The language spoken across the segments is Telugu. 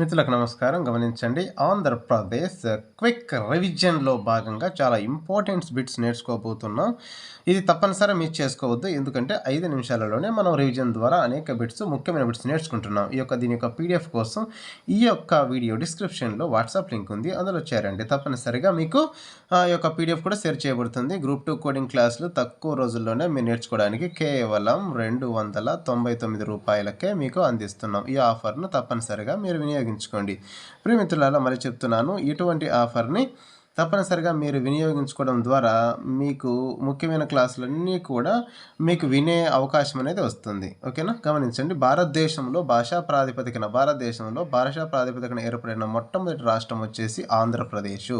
మిత్రులకు నమస్కారం. గమనించండి ఆంధ్రప్రదేశ్ క్విక్ రివిజన్లో భాగంగా చాలా ఇంపార్టెంట్ బిట్స్ నేర్చుకోబోతున్నాం. ఇది తప్పనిసరి మిస్ చేసుకోవద్దు. ఎందుకంటే ఐదు నిమిషాలలోనే మనం రివిజన్ ద్వారా అనేక బిట్స్ ముఖ్యమైన బిట్స్ నేర్చుకుంటున్నాం. ఈ యొక్క దీని యొక్క పీడిఎఫ్ కోసం ఈ యొక్క వీడియో డిస్క్రిప్షన్లో వాట్సాప్ లింక్ ఉంది. అందులో చేరండి. తప్పనిసరిగా మీకు ఆ యొక్క పీడిఎఫ్ కూడా షేర్ చేయబడుతుంది. గ్రూప్ టూ కోడింగ్ క్లాసులు తక్కువ రోజుల్లోనే మీరు నేర్చుకోవడానికి కేవలం రెండు వందల తొంభై తొమ్మిది రూపాయలకే మీకు అందిస్తున్నాం. ఈ ఆఫర్ను తప్పనిసరిగా మీరు వినియోగించుకోండి ప్రియమిత్రులారా మరి చెప్తున్నాను ఇటువంటి ఆఫర్ని తప్పనిసరిగా మీరు వినియోగించుకోవడం ద్వారా మీకు ముఖ్యమైన క్లాసులన్నీ కూడా మీకు వినే అవకాశం అనేది వస్తుంది. ఓకేనా? గమనించండి. భారతదేశంలో భాషా ప్రాతిపదికన భారతదేశంలో భాషా ప్రాతిపదికన ఏర్పడిన మొట్టమొదటి రాష్ట్రం వచ్చేసి ఆంధ్రప్రదేశ్.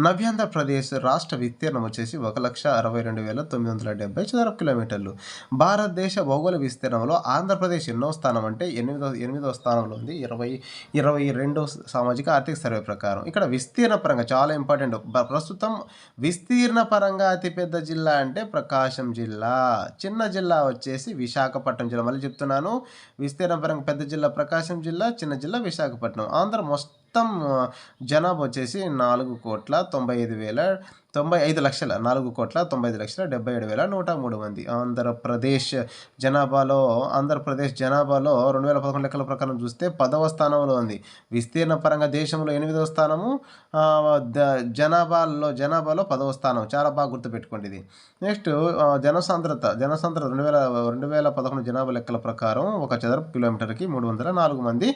నవ్యాంధ్రప్రదేశ్ రాష్ట్ర విస్తీర్ణం వచ్చేసి ఒక లక్ష అరవై రెండు వేల తొమ్మిది వందల డెబ్బై చదరపు కిలోమీటర్లు. భారతదేశ భౌగోళ విస్తీర్ణంలో ఆంధ్రప్రదేశ్ ఎన్నో స్థానం అంటే ఎనిమిదో ఎనిమిదో స్థానంలో ఉంది. ఇరవై ఇరవై రెండో సామాజిక ఆర్థిక సర్వే ప్రకారం. ఇక్కడ విస్తీర్ణ పరంగా చాలా ఇంపార్టెంట్ బ- ప్రస్తుతం విస్తీర్ణ పరంగా అతిపెద్ద జిల్లా అంటే ప్రకాశం జిల్లా. చిన్న జిల్లా వచ్చేసి విశాఖపట్నం జిల్లా. మళ్ళీ చెప్తున్నాను. విస్తీర్ణ పరంగా పెద్ద జిల్లా ప్రకాశం జిల్లా చిన్న జిల్లా విశాఖపట్నం. ఆంధ్ర మొత్తం జనాభా వచ్చేసి నాలుగు కోట్ల తొంభై ఐదు వేల తొంభై ఐదు లక్షల నాలుగు కోట్ల తొంభై ఐదు లక్షల డెబ్బై ఏడు వేల నూట మూడు మంది. ఆంధ్రప్రదేశ్ జనాభాలో ఆంధ్రప్రదేశ్ జనాభాలో రెండు వేల పదకొండు లెక్కల ప్రకారం చూస్తే పదవ స్థానంలో ఉంది. విస్తీర్ణ పరంగా దేశంలో ఎనిమిదవ స్థానము జనాభాలో జనాభాలో పదవ స్థానం. చాలా బాగా గుర్తుపెట్టుకోండి ఇది నెక్స్ట్ జనసాంద్రత. జనసాంద్రత రెండు వేల రెండు వేల పదకొండు జనాభా లెక్కల ప్రకారం ఒక చదరపు కిలోమీటర్కి మూడు వందల నాలుగు మంది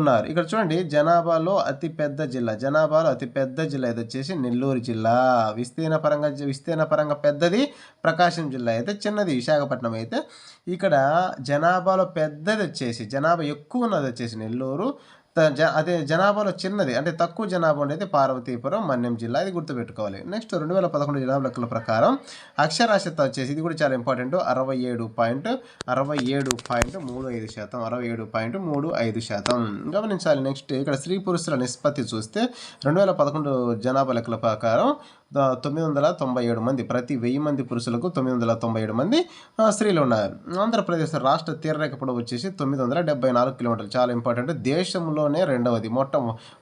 ఉన్నారు. ఇక్కడ చూడండి జనాభాలో అతిపెద్ద జిల్లా. జనాభాలో అతి పెద్ద జిల్లా ఇది వచ్చేసి నెల్లూరు జిల్లా. విస్తీర్ణ పరంగా విస్తీర్ణ పరంగా పెద్దది ప్రకాశం జిల్లా అయితే చిన్నది. విశాఖపట్నం అయితే ఇక్కడ జనాభాలో పెద్దది వచ్చేసి జనాభా ఎక్కువ ఉన్నది వచ్చేసి నెల్లూరు. జ అదే జనాభాలో చిన్నది అంటే తక్కువ జనాభా ఉండేది పార్వతీపురం మన్యం జిల్లా. ఇది గుర్తుపెట్టుకోవాలి. నెక్స్ట్ రెండు వేల పదకొండు జనాభా లెక్కల ప్రకారం అక్షరాస్యత వచ్చేసి ఇది కూడా చాలా ఇంపార్టెంట్. అరవై ఏడు పాయింట్ అరవై ఏడు పాయింట్ మూడు ఐదు శాతం అరవై ఏడు పాయింట్ మూడు ఐదు శాతం. గమనించాలి నెక్స్ట్ ఇక్కడ స్త్రీ పురుషుల నిష్పత్తి చూస్తే రెండు వేల పదకొండు జనాభా లెక్కల ప్రకారం తొమ్మిది వందల తొంభై ఏడు మంది ప్రతి వెయ్యి మంది పురుషులకు తొమ్మిది వందల తొంభై ఏడు మంది స్త్రీలు ఉన్నారు. ఆంధ్రప్రదేశ్ రాష్ట్ర తీరరేఖ పొడవు వచ్చేసి తొమ్మిది వందల డెబ్బై నాలుగు కిలోమీటర్లు. చాలా ఇంపార్టెంట్ దేశంలోనే రెండవది. మొట్ట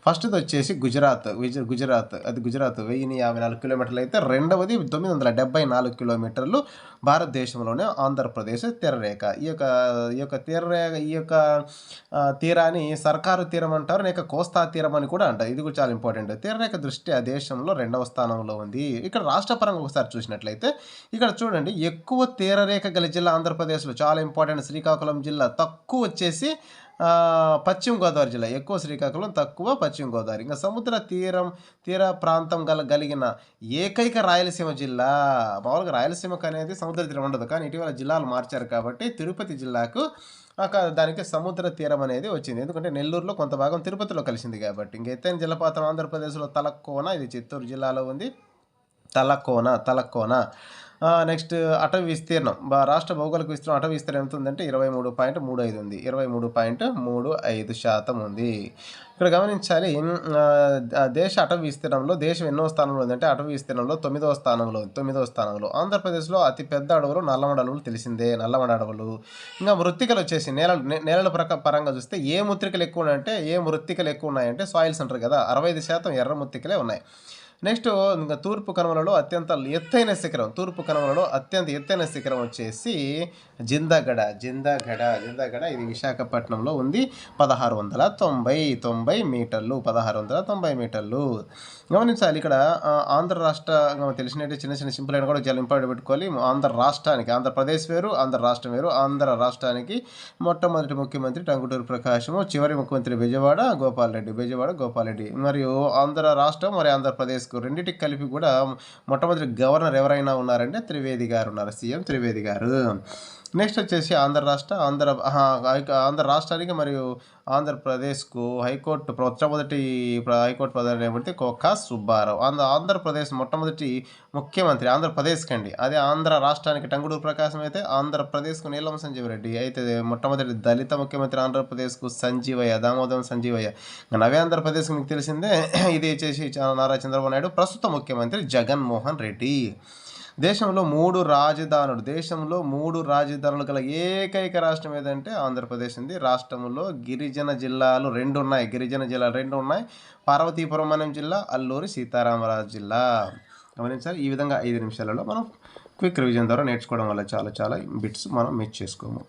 ఫస్ట్ది వచ్చేసి గుజరాత్ విజ- గుజరాత్ అది గుజరాత్ వెయ్యిని యాభై నాలుగు కిలోమీటర్లు అయితే రెండవది తొమ్మిది వందల డెబ్బై నాలుగు కిలోమీటర్లు భారతదేశంలోనే ఆంధ్రప్రదేశ్ తీరరేఖ. ఈ యొక్క ఈ యొక్క తీరరేఖ ఈ యొక్క తీరాన్ని సర్కారు తీరం అంటారు లేక కోస్తా తీరం అని కూడా అంటారు. ఇది కూడా చాలా ఇంపార్టెంట్. తీరరేఖ దృష్ట్యా దేశంలో రెండవ స్థానంలో ఉంది. ఇక్కడ రాష్ట్ర పరంగా ఒకసారి చూసినట్లయితే ఇక్కడ చూడండి ఎక్కువ తీరరేఖ గల జిల్లా ఆంధ్రప్రదేశ్లో చాలా ఇంపార్టెంట్ శ్రీకాకుళం జిల్లా తక్కువ వచ్చేసి పశ్చిమ గోదావరి జిల్లా. ఎక్కువ శ్రీకాకుళం తక్కువ పశ్చిమ గోదావరి. ఇంకా సముద్ర తీరం తీర ప్రాంతం గల కలిగిన ఏకైక రాయలసీమ జిల్లా. మామూలుగా రాయలసీమకు అనేది సముద్ర తీరం ఉండదు. కానీ ఇటీవల జిల్లాలు మార్చారు కాబట్టి తిరుపతి జిల్లాకు అక్కడ దానికి సముద్ర తీరం అనేది వచ్చింది. ఎందుకంటే నెల్లూరులో కొంత భాగం తిరుపతిలో కలిసింది కాబట్టి. ఇంక ఎత్తైన జలపాతం ఆంధ్రప్రదేశ్లో తలకోన ఇది చిత్తూరు జిల్లాలో ఉంది. తలకోన తలకోన. నెక్స్ట్ అటవీ విస్తీర్ణం. రాష్ట్ర భౌగోళిక విస్తీర్ణం అటవీ విస్తీర్ణం ఎంత ఉందంటే ఇరవై మూడు పాయింట్ మూడు ఐదు ఉంది. ఇరవై మూడు పాయింట్ మూడు ఐదు శాతం ఉంది. ఇక్కడ గమనించాలి దేశ అటవీ విస్తీర్ణంలో దేశం ఎన్నో స్థానంలో ఉందంటే అటవీ విస్తీర్ణంలో తొమ్మిదవ స్థానంలో ఉంది తొమ్మిదవ స్థానంలో. ఆంధ్రప్రదేశ్లో అతి పెద్ద అడవులు నల్లమడ అడవులు తెలిసిందే నల్లమడ అడవులు. ఇంకా మృత్తికలు వచ్చేసి నేలలు నేలల ప్రక పరంగా చూస్తే ఏ మృత్తికలు ఎక్కువ ఉన్నాయంటే ఏ మృత్తికలు ఎక్కువ ఉన్నాయంటే సాయిల్స్ అంటారు కదా. అరవై ఐదు శాతం ఎర్ర మృత్తికలే ఉన్నాయి. నెక్స్ట్ ఇంకా తూర్పు కనుమలలో అత్యంత ఎత్తైన శిఖరం తూర్పు కనుమలలో అత్యంత ఎత్తైన శిఖరం వచ్చేసి జిందాగడ జిందాగడ జిందాగడ ఇది విశాఖపట్నంలో ఉంది. పదహారు వందల తొంభై తొంభై మీటర్లు పదహారు వందల తొంభై మీటర్లు. గమనించాలి ఇక్కడ ఆంధ్ర రాష్ట్ర తెలిసినట్టు చిన్న చిన్న సింపుల్ అయిన కూడా చాలా ఇంపార్టెంట్ పెట్టుకోవాలి. ఆంధ్ర రాష్ట్రానికి ఆంధ్రప్రదేశ్ వేరు ఆంధ్ర రాష్ట్రం వేరు ఆంధ్ర రాష్ట్రానికి మొట్టమొదటి ముఖ్యమంత్రి టంగుటూరు ప్రకాశము చివరి ముఖ్యమంత్రి విజయవాడ గోపాల్ రెడ్డి విజయవాడ గోపాల్ రెడ్డి. మరియు ఆంధ్ర రాష్ట్రం మరి ఆంధ్రప్రదేశ్కు రెండింటికి కలిపి కూడా మొట్టమొదటి గవర్నర్ ఎవరైనా ఉన్నారంటే త్రివేది గారు ఉన్నారు. సీఎం త్రివేది గారు. నెక్స్ట్ వచ్చేసి ఆంధ్ర రాష్ట్ర ఆంధ్ర ఆంధ్ర రాష్ట్రానికి మరియు ఆంధ్రప్రదేశ్కు హైకోర్టు మొట్టమొదటి హైకోర్టు ప్రధాని ఏమంటే కోకా సుబ్బారావు. ఆంధ్ర ఆంధ్రప్రదేశ్ మొట్టమొదటి ముఖ్యమంత్రి ఆంధ్రప్రదేశ్కి అండి. అదే ఆంధ్ర రాష్ట్రానికి టంగుడూరు ప్రకాశం అయితే ఆంధ్రప్రదేశ్కు నీలం సంజీవ రెడ్డి. అయితే మొట్టమొదటి దళిత ముఖ్యమంత్రి ఆంధ్రప్రదేశ్కు సంజీవయ్య దామోదరం సంజీవయ్య. నవే ఆంధ్రప్రదేశ్కి మీకు తెలిసిందే ఇది వచ్చేసి నారా చంద్రబాబు నాయుడు ప్రస్తుత ముఖ్యమంత్రి జగన్మోహన్ రెడ్డి. దేశంలో మూడు రాజధానులు దేశంలో మూడు రాజధానులు గల ఏకైక రాష్ట్రం ఏదంటే ఆంధ్రప్రదేశ్ ఉంది రాష్ట్రంలో గిరిజన జిల్లాలు రెండు ఉన్నాయి. గిరిజన జిల్లాలు రెండు ఉన్నాయి. పార్వతీపురం అనే జిల్లా అల్లూరి సీతారామరాజు జిల్లా. గమనించాలి. ఈ విధంగా ఐదు నిమిషాలలో మనం క్విక్ రివిజన్ ద్వారా నేర్చుకోవడం వల్ల చాలా చాలా బిట్స్ మనం మిస్ చేసుకోము.